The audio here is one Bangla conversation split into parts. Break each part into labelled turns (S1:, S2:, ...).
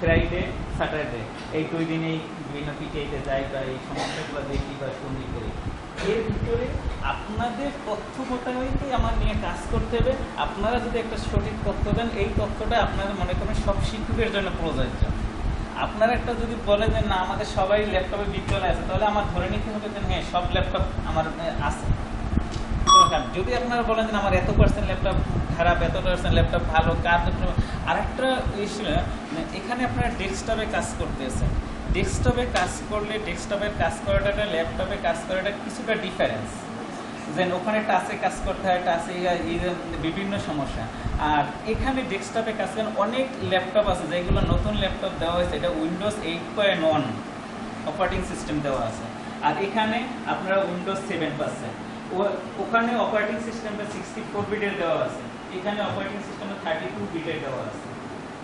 S1: ফ্রাইডে স্যাটারডে এই দুই দিনেই বিভিন্ন পিটিআইতে যাই বা এই সমস্যাগুলো দেখি বা শুনি করি। এর ভিতরে আপনাদের তথ্য মোতাবেকই আমার নিয়ে কাজ করতে হবে। আপনারা যদি একটা সঠিক তথ্য দেন, এই তথ্যটা আপনারা মনে করেন সব শিক্ষকের জন্য প্রযোজ্য। আপনারা একটা যদি বলেন যে, না, আমাদের সবাই ল্যাপটপে বিদ্যালয় আছে, তাহলে আমার ধরে নিতে হবে যে হ্যাঁ সব ল্যাপটপ আমার আছে। যদি আপনারা বলেন যে আমার এত পার্সেন্ট ল্যাপটপ খারাপ, এত পার্সেন্ট ল্যাপটপ ভালো, কার আরেকটা ইস্যু এখানে আপনারা ডেস্কটপে কাজ করতেছেন। ডেস্কটপে কাজ করলে ডেস্কটপের কাজ করাটা ল্যাপটপে কাজ করাটা কিছুটা ডিফারেন্স দেন ওখানে টাচে কাজ করতে হয় টাচে বিভিন্ন সমস্যা। আর এখানে ডেস্কটপে কাজ করেন, অনেক ল্যাপটপ আছে যেগুলো নতুন ল্যাপটপ দেওয়া হয়েছে, এটা Windows eight point one operating system দেওয়া আছে। আর এখানে আপনারা উইন্ডোজ সেভেন পাচ্ছেন। ওখানে অপারেটিং সিস্টেমটা সিক্সটি ফোর বিটের দেওয়া আছে। এখানে অপারেটিং সিস্টেমটা থার্টি টু বিটের দেওয়া আছে।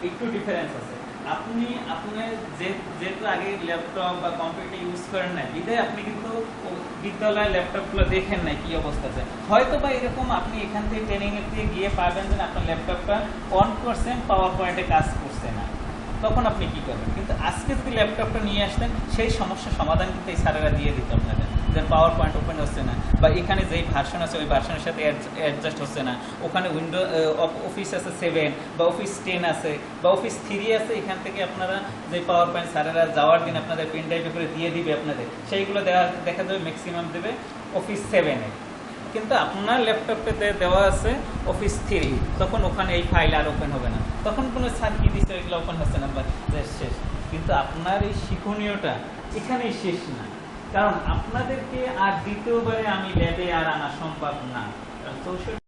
S1: একটু ডিফারেন্স আছে। আপনি আপনি যে, যেহেতু আগে ল্যাপটপ বা কম্পিউটার ইউজ করেন না বিধায় আপনি কিন্তু বিদ্যালয়ের ল্যাপটপগুলো দেখেন না কি অবস্থা আছে। হয়তো বা এরকম আপনি এখান থেকে ট্রেনিং এর দিয়ে গিয়ে পাবেন যে আপনার ল্যাপটপটা অন করছেন পাওয়ার পয়েন্টে কাজ করছে না। তখন আপনি কি করবেন? কিন্তু আজকে যদি ল্যাপটপটা নিয়ে আসতেন, সেই সমস্যার সমাধান কিন্তু এই স্যারেরা দিয়ে দিত আপনাদের। যে পাওয়ার পয়েন্ট ওপেন হচ্ছে না। বা এখানে যেই ভার্সন আছে, ওই ভার্সনের সাথে অ্যাডজাস্ট হচ্ছে না। ওখানে উইন্ডো অফিস আছে সেভেন বা অফিস টেন আছে, বা অফিস থ্রি আছে, এখান থেকে আপনারা যে পাওয়ার পয়েন্ট স্যারেরা যাওয়ার দিন আপনাদের পেন ড্রাইভে করে দিয়ে দিবে আপনাদের, সেইগুলো দেওয়া, দেখা যাবে ম্যাক্সিমাম দেবে অফিস সেভেনে কিন্তু আপনার ল্যাপটপে দেওয়া আছে অফিস থ্রি তখন ওখানে এই ফাইল আর ওপেন হবে না। তখন কোনো স্যার কি দিচ্ছে এগুলো ওপেন হচ্ছে না, বা শেষ। কিন্তু আপনার এই শিক্ষণীয়টা এখানেই শেষ না। কারণ আপনাদেরকে আর দ্বিতীয়বারে আমি ল্যাবে আর আনা সম্ভব না। চৌষট্টি